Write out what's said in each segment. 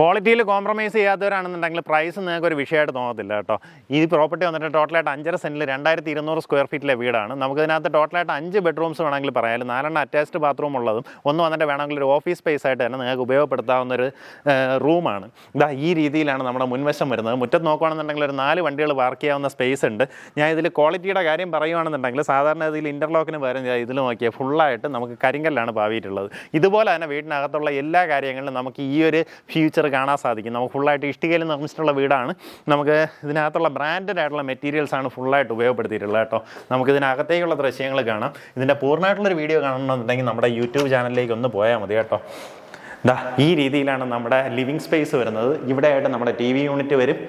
ക്വാളിറ്റിയിൽ compromise ചെയ്യാത്തവരാണെന്നുണ്ടെങ്കിൽ price നിങ്ങൾക്ക് ഒരു വിഷയമായിട്ട് തോന്നത്തില്ല കേട്ടോ. ഈ പ്രോപ്പർട്ടി വന്നിട്ട് ടോട്ടലായിട്ട് അഞ്ചര സെന്റിൽ രണ്ടായിരത്തി ഇരുന്നൂറ് സ്ക്വയർ ഫീറ്റിലെ വീടാണ്. നമുക്കിതിനകത്ത് ടോട്ടലായിട്ട് അഞ്ച് ബെഡ്റൂംസ് വേണമെങ്കിൽ പറയാം. നാലെണ്ണം അറ്റാച്ച്ഡ് ബാത്റൂം ഉള്ളതും ഒന്ന് വന്നിട്ട് വേണമെങ്കിൽ ഒരു ഓഫീസ് സ്പേസ് ആയിട്ട് തന്നെ നിങ്ങൾക്ക് ഉപയോഗപ്പെടുത്താവുന്ന ഒരു റൂമാണ് ഇതാ ഈ രീതിയിലാണ് നമ്മുടെ മുൻവശം വരുന്നത്. മുറ്റത്ത് നോക്കുകയാണെന്നുണ്ടെങ്കിൽ ഒരു നാല് വണ്ടികൾ പാർക്ക് ചെയ്യാവുന്ന സ്പേസ് ഉണ്ട്. ഞാൻ ഇതിൽ ക്വാളിറ്റിയുടെ കാര്യം പറയുകയാണെന്നുണ്ടെങ്കിൽ സാധാരണ ഇതിൽ ഇന്റർലോക്കിന് പകരം ഇതിൽ നോക്കിയാൽ ഫുള്ളായിട്ട് നമുക്ക് കരിങ്കല്ലാണ് പാവിയിട്ടുള്ളത് ഇതുപോലെ തന്നെ വീടിനകത്തുള്ള എല്ലാ കാര്യങ്ങളിലും നമുക്ക് ഈ ഒരു ഫ്യൂച്ചർ കാണാൻ സാധിക്കും. നമുക്ക് ഫുള്ളായിട്ട് ഇഷ്ടികയിൽ നിർമ്മിച്ചിട്ടുള്ള വീടാണ്. നമുക്ക് ഇതിനകത്തുള്ള ബ്രാൻഡഡ് ആയിട്ടുള്ള മെറ്റീരിയൽസ് ആണ് ഫുള്ളായിട്ട് ഉപയോഗപ്പെടുത്തിയിട്ടുള്ളത് കേട്ടോ. നമുക്ക് ഇതിനകത്തേക്കുള്ള ദൃശ്യങ്ങൾ കാണാം. ഇതിന്റെ പൂർണമായിട്ടുള്ളൊരു വീഡിയോ കാണണമെന്നുണ്ടെങ്കിൽ നമ്മുടെ യൂട്യൂബ് ചാനലിലേക്ക് ഒന്ന് പോയാൽ മതി കേട്ടോ. ദാ ഈ രീതിയിലാണ് നമ്മുടെ ലിവിങ് സ്പേസ് വരുന്നത്. ഇവിടെയായിട്ട് നമ്മുടെ ടി വി യൂണിറ്റ് വരും.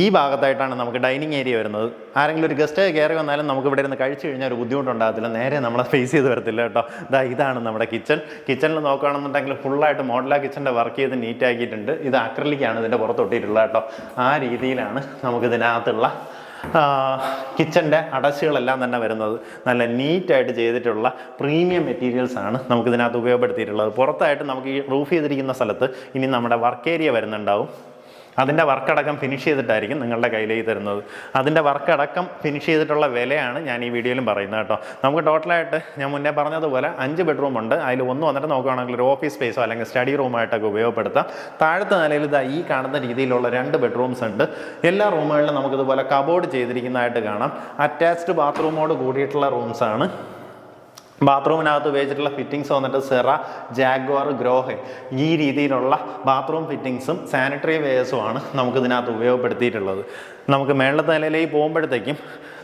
ഈ ഭാഗത്തായിട്ടാണ് നമുക്ക് ഡൈനിങ് ഏരിയ വരുന്നത്. ആരെങ്കിലും ഒരു ഗസ്റ്റ് കയറി വന്നാലും നമുക്ക് ഇവിടെ ഇരുന്ന് കഴിച്ചു കഴിഞ്ഞാൽ ഒരു ബുദ്ധിമുട്ടുണ്ടാകത്തില്ല. നേരെ നമ്മളെ ഫേസ് ചെയ്ത് വരത്തില്ല കേട്ടോ. ഇതാ ഇതാണ് നമ്മുടെ കിച്ചൺ കിച്ചണിൽ നോക്കുകയാണെന്നുണ്ടെങ്കിൽ ഫുള്ളായിട്ട് മോഡലാ കിച്ചന്റെ വർക്ക് ചെയ്ത് നീറ്റ് ആക്കിയിട്ടുണ്ട്. ഇത് അക്രലിക്കാണ് ഇതിന്റെ പുറത്തൊട്ടിട്ടുള്ളത് കേട്ടോ. ആ രീതിയിലാണ് നമുക്ക് നമുക്കിതിനകത്തുള്ള കിച്ചന്റെ അടച്ചുകളെല്ലാം തന്നെ വരുന്നത്. നല്ല നീറ്റായിട്ട് ചെയ്തിട്ടുള്ള പ്രീമിയം മെറ്റീരിയൽസ് ആണ് നമുക്കിതിനകത്ത് ഉപയോഗപ്പെടുത്തിയിട്ടുള്ളത്. പുറത്തായിട്ട് നമുക്ക് ഈ റൂഫ് ചെയ്തിരിക്കുന്ന സ്ഥലത്ത് ഇനി നമ്മുടെ വർക്ക് ഏരിയ വരുന്നുണ്ടാവും. അതിന്റെ വർക്കടക്കം ഫിനിഷ് ചെയ്തിട്ടായിരിക്കും നിങ്ങളുടെ കയ്യിലേക്ക് തരുന്നത്. അതിന്റെ വർക്കടക്കം ഫിനിഷ് ചെയ്തിട്ടുള്ള വിലയാണ് ഞാൻ ഈ വീഡിയോയിലും പറയുന്നത് കേട്ടോ. നമുക്ക് ടോട്ടലായിട്ട് ഞാൻ മുന്നേ പറഞ്ഞതുപോലെ അഞ്ച് ബെഡ്റൂം ഉണ്ട്. അതിൽ ഒന്ന് വന്നിട്ട് നോക്കുകയാണെങ്കിൽ ഒരു ഓഫീസ് സ്പേസോ അല്ലെങ്കിൽ സ്റ്റഡി റൂമായിട്ടൊക്കെ ഉപയോഗപ്പെടുത്താം. താഴത്തെ നിലയിൽ ഇതാ ഈ കാണുന്ന രീതിയിലുള്ള രണ്ട് ബെഡ്റൂംസ് ഉണ്ട്. എല്ലാ റൂമുകളിലും നമുക്കിതുപോലെ കബോർഡ് ചെയ്തിരിക്കുന്നതായിട്ട് കാണാം. അറ്റാച്ച്ഡ് ബാത്റൂമോട് കൂടിയിട്ടുള്ള റൂംസാണ് ബാത്റൂമിനകത്ത് ഉപയോഗിച്ചിട്ടുള്ള ഫിറ്റിങ്സ് വന്നിട്ട് സെറ ജാഗ്വാർ ഗ്രോഹെ. ഈ രീതിയിലുള്ള ബാത്റൂം ഫിറ്റിങ്സും സാനിറ്ററി വെയേഴ്സുമാണ് നമുക്കിതിനകത്ത് ഉപയോഗപ്പെടുത്തിയിട്ടുള്ളത്. നമുക്ക് മേളത്തെ നിലയിലേക്ക് പോകുമ്പോഴത്തേക്കും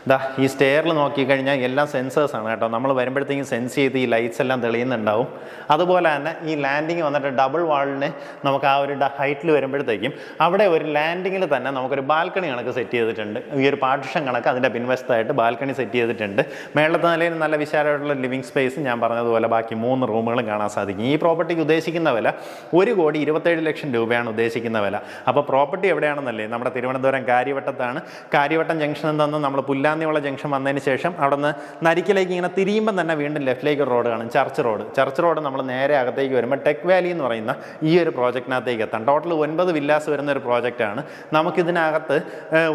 ദാ ഈ സ്റ്റെയറിൽ നോക്കിക്കഴിഞ്ഞാൽ എല്ലാം സെൻസേഴ്സാണ് കേട്ടോ. നമ്മൾ വരുമ്പോഴത്തേക്കും സെൻസ് ചെയ്ത് ഈ ലൈറ്റ്സ് എല്ലാം തെളിയുന്നുണ്ടാവും. അതുപോലെ തന്നെ ഈ ലാൻഡിങ് വന്നിട്ട് ഡബിൾ വാളിന് നമുക്ക് ആ ഒരു ഹൈറ്റിൽ വരുമ്പോഴത്തേക്കും അവിടെ ഒരു ലാൻഡിങ്ങിൽ തന്നെ നമുക്കൊരു ബാൽക്കണി കണക്ക് സെറ്റ് ചെയ്തിട്ടുണ്ട്. ഈ ഒരു പാർട്ടിഷൻ കണക്ക് അതിന്റെ പിൻവശത്തായിട്ട് ബാൽക്കണി സെറ്റ് ചെയ്തിട്ടുണ്ട്. മേളത്തെ നിലയിൽ നല്ല വിശാലമായിട്ടുള്ള ലിവിങ് സ്പേസ് ഞാൻ പറഞ്ഞതുപോലെ ബാക്കി മൂന്ന് റൂമുകളും കാണാൻ സാധിക്കും. ഈ പ്രോപ്പർട്ടിക്ക് ഉദ്ദേശിക്കുന്ന വില ഒരു കോടി ഇരുപത്തേഴ് ലക്ഷം രൂപയാണ് ഉദ്ദേശിക്കുന്ന വില. അപ്പോൾ പ്രോപ്പർട്ടി എവിടെയാണെന്നല്ലേ? നമ്മുടെ തിരുവനന്തപുരം കാര്യവട്ടത്താണ്. കാര്യവട്ടം ജംഗ്ഷനിൽ നിന്ന് നമ്മൾ പുല്ലാന്നിയുള്ള ജംഗ്ഷൻ വന്നതിന് ശേഷം അവിടെ നിന്ന് നരിക്കിലേക്ക് ഇങ്ങനെ തിരിയുമ്പം തന്നെ വീണ്ടും ലെഫ്റ്റിലേക്ക് ഒരു റോഡ് കാണും ചർച്ച് റോഡ്. ചർച്ച് റോഡ് നമ്മൾ നേരെ അകത്തേക്ക് വരുമ്പോൾ ടെക് വാലി എന്ന് പറയുന്ന ഈ ഒരു പ്രോജക്റ്റിനകത്തേക്ക് എത്താം. ടോട്ടൽ ഒൻപത് വില്ലാസ് വരുന്ന ഒരു പ്രോജക്റ്റാണ് നമുക്കിതിനകത്ത്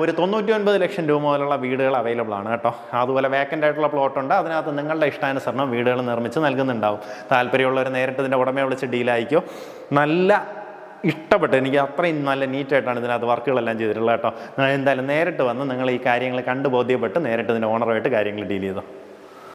ഒരു തൊണ്ണൂറ്റി ഒൻപത് ലക്ഷം രൂപ മുതലുള്ള വീടുകൾ അവൈലബിൾ ആണ് കേട്ടോ. അതുപോലെ വേക്കന്റ് ആയിട്ടുള്ള പ്ലോട്ടുണ്ട് അതിനകത്ത് നിങ്ങളുടെ ഇഷ്ടാനുസരണം വീടുകൾ നിർമ്മിച്ച് നൽകുന്നുണ്ടാവും. താല്പര്യമുള്ളവർ നേരിട്ട് ഇതിന്റെ ഉടമയെ വിളിച്ച് ഡീലായിക്കോ നല്ല ഇഷ്ടപ്പെട്ടു. എനിക്ക് അത്രയും നല്ല നീറ്റായിട്ടാണ് ഇതിനകത്ത് വർക്കുകളെല്ലാം ചെയ്തിട്ടുള്ളത് കേട്ടോ. എന്തായാലും നേരിട്ട് വന്ന് നിങ്ങൾ ഈ കാര്യങ്ങൾ കണ്ട് ബോധ്യപ്പെട്ട് നേരിട്ട് ഇതിന്റെ ഓണറുമായിട്ട് കാര്യങ്ങൾ ഡീൽ ചെയ്തോ.